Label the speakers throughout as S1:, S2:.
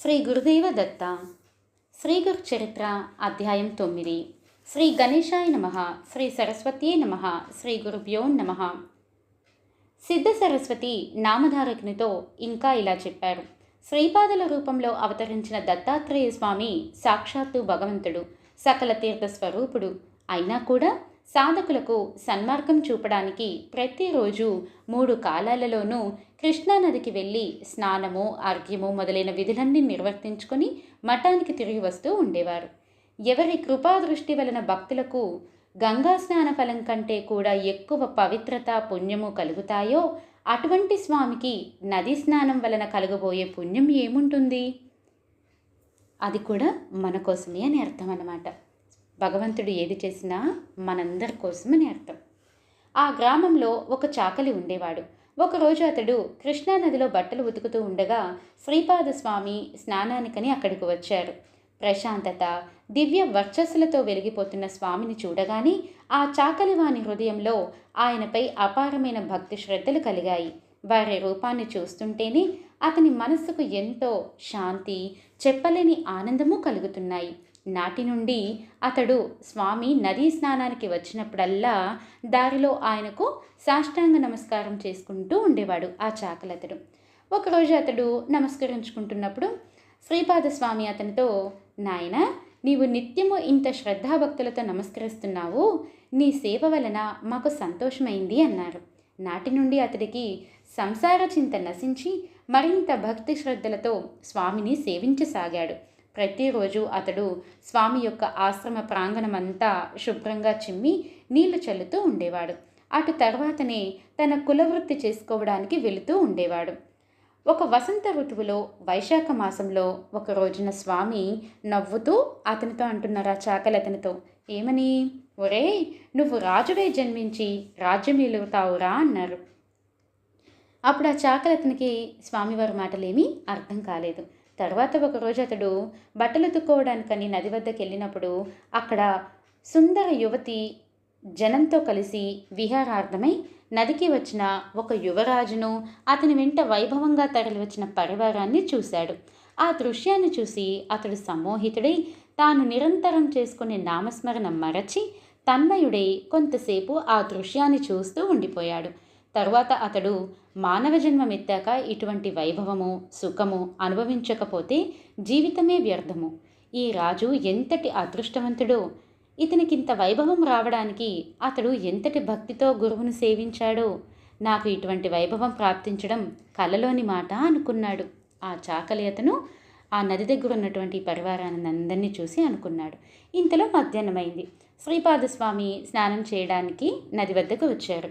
S1: శ్రీ గురుదేవ దత్త శ్రీ గురు చరిత్ర అధ్యాయం తొమ్మిది. శ్రీ గణేశాయ నమ శ్రీ సరస్వతీయ నమ శ్రీ గురుభ్యో నమ. సిద్ధ సరస్వతి నామధారకునితో ఇంకా ఇలా చెప్పారు. శ్రీపాదుల రూపంలో అవతరించిన దత్తాత్రేయ స్వామి సాక్షాత్తు భగవంతుడు సకల తీర్థ స్వరూపుడు. అయినా కూడా సాధకులకు సన్మార్గం చూపడానికి ప్రతిరోజు మూడు కాలాలలోనూ కృష్ణానదికి వెళ్ళి స్నానము అర్ఘ్యము మొదలైన విధులన్నీ నిర్వర్తించుకొని మఠానికి తిరిగి వస్తూ ఉండేవారు. ఎవరి కృపాదృష్టి వలన భక్తులకు గంగా స్నాన ఫలం కంటే కూడా ఎక్కువ పవిత్రత పుణ్యము కలుగుతాయో అటువంటి స్వామికి నది స్నానం వలన కలగబోయే పుణ్యం ఏముంటుంది? అది కూడా మన కోసమే అని అర్థం అన్నమాట. భగవంతుడు ఏది చేసినా మనందరి కోసమని అర్థం. ఆ గ్రామంలో ఒక చాకలి ఉండేవాడు. ఒకరోజు అతడు కృష్ణానదిలో బట్టలు ఉతుకుతూ ఉండగా శ్రీపాద స్వామి స్నానానికని అక్కడికి వచ్చారు ప్రశాంతత దివ్య వర్చస్సులతో వెలిగిపోతున్న స్వామిని చూడగానే ఆ చాకలివాని హృదయంలో ఆయనపై అపారమైన భక్తి శ్రద్ధలు కలిగాయి. వారి రూపాన్ని చూస్తుంటేనే అతని మనస్సుకు ఎంతో శాంతి చెప్పలేని ఆనందము కలుగుతున్నాయి. నాటి నుండి అతడు స్వామి నదీ స్నానానికి వచ్చినప్పుడల్లా దారిలో ఆయనకు సాష్టాంగ నమస్కారం చేసుకుంటూ ఉండేవాడు ఆ చాకలతడు. ఒకరోజు అతడు నమస్కరించుకుంటున్నప్పుడు శ్రీపాద స్వామి అతనితో నాయన నీవు నిత్యము ఇంత శ్రద్ధాభక్తులతో నమస్కరిస్తున్నావు. నీ సేవ వలన మాకు సంతోషమైంది అన్నారు. నాటి నుండి అతడికి సంసార చింత నశించి మరింత భక్తి శ్రద్ధలతో స్వామిని సేవించసాగాడు. ప్రతిరోజు అతడు స్వామి యొక్క ఆశ్రమ ప్రాంగణమంతా శుభ్రంగా చిమ్మి నీళ్ళు చల్లుతూ ఉండేవాడు. అటు తర్వాతనే తన కులవృత్తి చేసుకోవడానికి వెళుతూ ఉండేవాడు. ఒక వసంత ఋతువులో వైశాఖ మాసంలో ఒక రోజున స్వామి నవ్వుతూ అతనితో అంటున్నారా చాకలి అతనితో ఏమని? ఒరే నువ్వు రాజువే జన్మించి రాజ్యమేలుగుతావురా అన్నారు. అప్పుడు ఆ చాకలి అతనికి స్వామివారి మాటలేమీ అర్థం కాలేదు. తర్వాత ఒకరోజు అతడు బట్టలు తుక్కోవడానికని నది వద్దకు వెళ్ళినప్పుడు అక్కడ సుందర యువతి జనంతో కలిసి విహారార్థమై నదికి వచ్చిన ఒక యువరాజును అతని వెంట వైభవంగా తరలివచ్చిన పరివారాన్ని చూశాడు. ఆ దృశ్యాన్ని చూసి అతడు సమ్మోహితుడై తాను నిరంతరం చేసుకునే నామస్మరణ మరచి తన్మయుడై కొంతసేపు ఆ దృశ్యాన్ని చూస్తూ ఉండిపోయాడు. తరువాత అతడు మానవ జన్మమెత్తాక ఇటువంటి వైభవము సుఖము అనుభవించకపోతే జీవితమే వ్యర్థము. ఈ రాజు ఎంతటి అదృష్టవంతుడో! ఇతనికింత వైభవం రావడానికి అతడు ఎంతటి భక్తితో గురువును సేవించాడో! నాకు ఇటువంటి వైభవం ప్రాప్తించడం కలలోని మాట అనుకున్నాడు. ఆ చాకలి అతను ఆ నది దగ్గర ఉన్నటువంటి పరివారాన్ని అందరినీ చూసి అనుకున్నాడు. ఇంతలో మధ్యాహ్నమైంది. శ్రీపాదస్వామి స్నానం చేయడానికి నది వద్దకు వచ్చారు.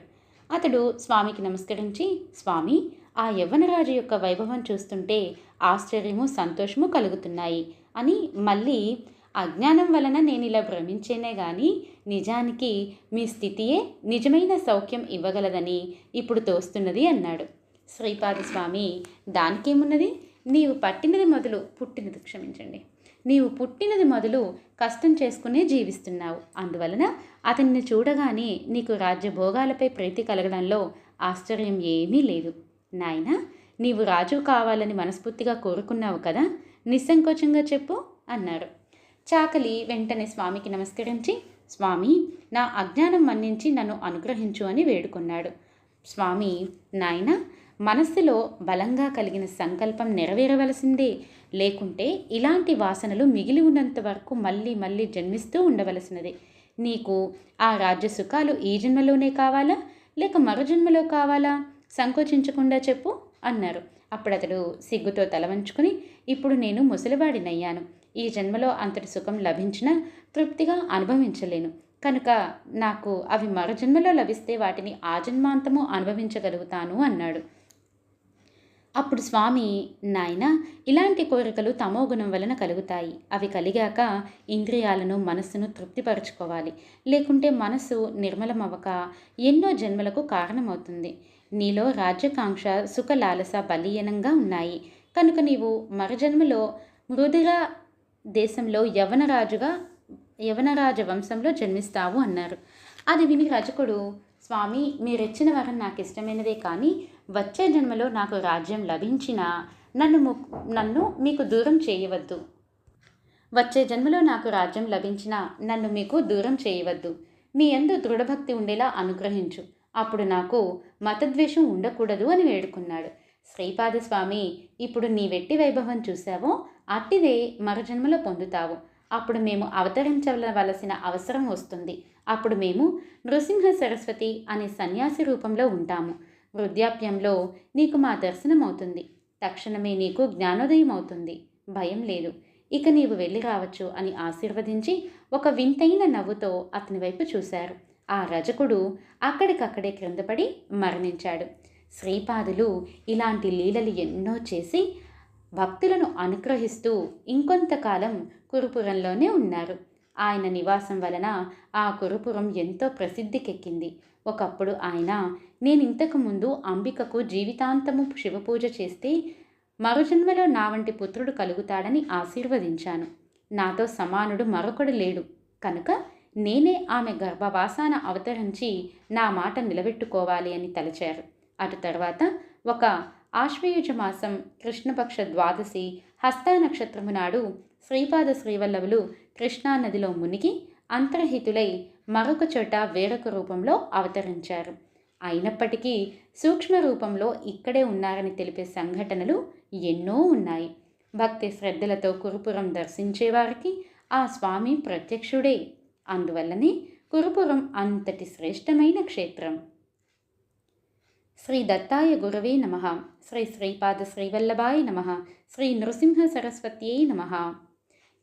S1: అతడు స్వామికి నమస్కరించి స్వామి ఆ యవ్వనరాజు యొక్క వైభవం చూస్తుంటే ఆశ్చర్యము సంతోషము కలుగుతున్నాయి అని మళ్ళీ అజ్ఞానం వలన నేను ఇలా భ్రమించేనే గాని నిజానికి మీ స్థితియే నిజమైన సౌఖ్యం ఇవ్వగలదని ఇప్పుడు తోస్తున్నది అన్నాడు. శ్రీపాద స్వామి దానికేమున్నది? నీవు పట్టినది మొదలు పుట్టినది క్షమించండి. నీవు పుట్టినది మొదలు కష్టం చేసుకునే జీవిస్తున్నావు. అందువలన అతన్ని చూడగానే నీకు రాజ్యభోగాలపై ప్రీతి కలగడంలో ఆశ్చర్యం ఏమీ లేదు. నాయన నీవు రాజు కావాలని మనస్ఫూర్తిగా కోరుకున్నావు కదా? నిస్సంకోచంగా చెప్పు అన్నారు. చాకలి వెంటనే స్వామికి నమస్కరించి స్వామి నా అజ్ఞానం మన్నించి నన్ను అనుగ్రహించు అని వేడుకున్నాడు. స్వామి నాయన మనస్సులో బలంగా కలిగిన సంకల్పం నెరవేరవలసిందే. లేకుంటే ఇలాంటి వాసనలు మిగిలి ఉన్నంత వరకు మళ్ళీ మళ్ళీ జన్మిస్తూ ఉండవలసినదే. నీకు ఆ రాజ్య సుఖాలు ఈ జన్మలోనే కావాలా? లేక మరో జన్మలో కావాలా? సంకోచించకుండా చెప్పు అన్నారు. అప్పుడు అతడు సిగ్గుతో తల వంచుకుని ఇప్పుడు నేను ముసలివాడినయ్యాను. ఈ జన్మలో అంతటి సుఖం లభించినా తృప్తిగా అనుభవించలేను. కనుక నాకు అవి మరో జన్మలో లభిస్తే వాటిని ఆ జన్మాంతము అనుభవించగలుగుతాను అన్నాడు. అప్పుడు స్వామి నాయన ఇలాంటి కోరికలు తమోగుణం వలన కలుగుతాయి. అవి కలిగాక ఇంద్రియాలను మనస్సును తృప్తిపరచుకోవాలి. లేకుంటే మనస్సు నిర్మలమవ్వక ఎన్నో జన్మలకు కారణమవుతుంది. నీలో రాజ్యకాంక్ష సుఖ లాలస బలీయనంగా ఉన్నాయి. కనుక నీవు మరజన్మలో మృదుర దేశంలో యవనరాజుగా యవనరాజ వంశంలో జన్మిస్తావు అన్నారు. అది విని రజకుడు స్వామి మీరిచ్చిన వరం నాకు ఇష్టమైనదే కానీ వచ్చే జన్మలో నాకు రాజ్యం లభించినా నన్ను ము- నన్ను మీకు దూరం చేయవద్దు. వచ్చే జన్మలో నాకు రాజ్యం లభించినా నన్ను మీకు దూరం చేయవద్దు. మీ ఎందు దృఢభక్తి ఉండేలా అనుగ్రహించు. అప్పుడు నాకు మతద్వేషం ఉండకూడదు అని వేడుకున్నాడు. శ్రీపాద స్వామి ఇప్పుడు నీ వెట్టి వైభవం చూసావో అట్టిదే మరుజన్మలో పొందుతావు. అప్పుడు మేము అవతరించవలసిన అవసరం వస్తుంది. అప్పుడు మేము నృసింహ సరస్వతి అనే సన్యాసి రూపంలో ఉంటాము. వృద్ధాప్యంలో నీకు మా దర్శనం అవుతుంది తక్షణమే నీకు జ్ఞానోదయం అవుతుంది. భయం లేదు. ఇక నీవు వెళ్ళి రావచ్చు అని ఆశీర్వదించి ఒక వింతైన నవ్వుతో అతని వైపు చూశారు. ఆ రజకుడు అక్కడికక్కడే క్రిందపడి మరణించాడు. శ్రీపాదులు ఇలాంటి లీలలు ఎన్నో చేసి భక్తులను అనుగ్రహిస్తూ ఇంకొంతకాలం కురుపురంలోనే ఉన్నారు. ఆయన నివాసం వలన ఆ కురుపురం ఎంతో ప్రసిద్ధికెక్కింది. ఒకప్పుడు ఆయన నేను ఇంతకు ముందు అంబికకు జీవితాంతము శివపూజ చేస్తే మరుజన్మలో నా వంటి పుత్రుడు కలుగుతాడని ఆశీర్వదించాను. నాతో సమానుడు మరొకడు లేడు. కనుక నేనే ఆమె గర్భవాసాన అవతరించి నా మాట నిలబెట్టుకోవాలి అని తలచారు. అటు తర్వాత ఒక ఆశ్వయుజ మాసం కృష్ణపక్ష ద్వాదశి హస్త నక్షత్రము నాడు శ్రీపాద శ్రీవల్లభులు కృష్ణానదిలో మునిగి అంతర్హితులై మరొక చోట వేరొక రూపంలో అవతరించారు. అయినప్పటికీ సూక్ష్మ రూపంలో ఇక్కడే ఉన్నారని తెలిపే సంఘటనలు ఎన్నో ఉన్నాయి. భక్తి శ్రద్ధలతో కురుపురం దర్శించేవారికి ఆ స్వామి ప్రత్యక్షుడే. అందువల్లనే కురుపురం అంతటి శ్రేష్టమైన క్షేత్రం. శ్రీ దత్తాయ గురవే నమ. శ్రీ శ్రీపాద శ్రీవల్లభాయ నమ. శ్రీ నృసింహ సరస్వత్యై నమ.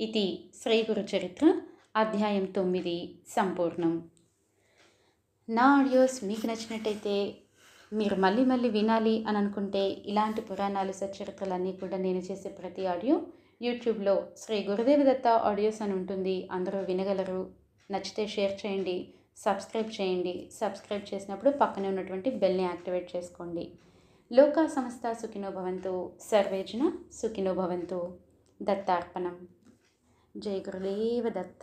S1: ఇది శ్రీ గురు చరిత్ర అధ్యాయం తొమ్మిది సంపూర్ణం. నా ఆడియోస్ మీకు నచ్చినట్టయితే మీరు మళ్ళీ మళ్ళీ వినాలి అని అనుకుంటే ఇలాంటి పురాణాలు సచరిత్రలన్నీ కూడా నేను చేసే ప్రతి ఆడియో యూట్యూబ్లో శ్రీ గురుదేవ దత్త ఆడియోస్ అని ఉంటుంది. అందరూ వినగలరు. నచ్చితే షేర్ చేయండి సబ్స్క్రైబ్ చేయండి. సబ్స్క్రైబ్ చేసినప్పుడు పక్కనే ఉన్నటువంటి బెల్ని యాక్టివేట్ చేసుకోండి. లోకా సంస్థ సుఖినోభవంతు సర్వేజన సుఖినోభవంతు దత్తార్పణం. జై గురుదేవ దత్త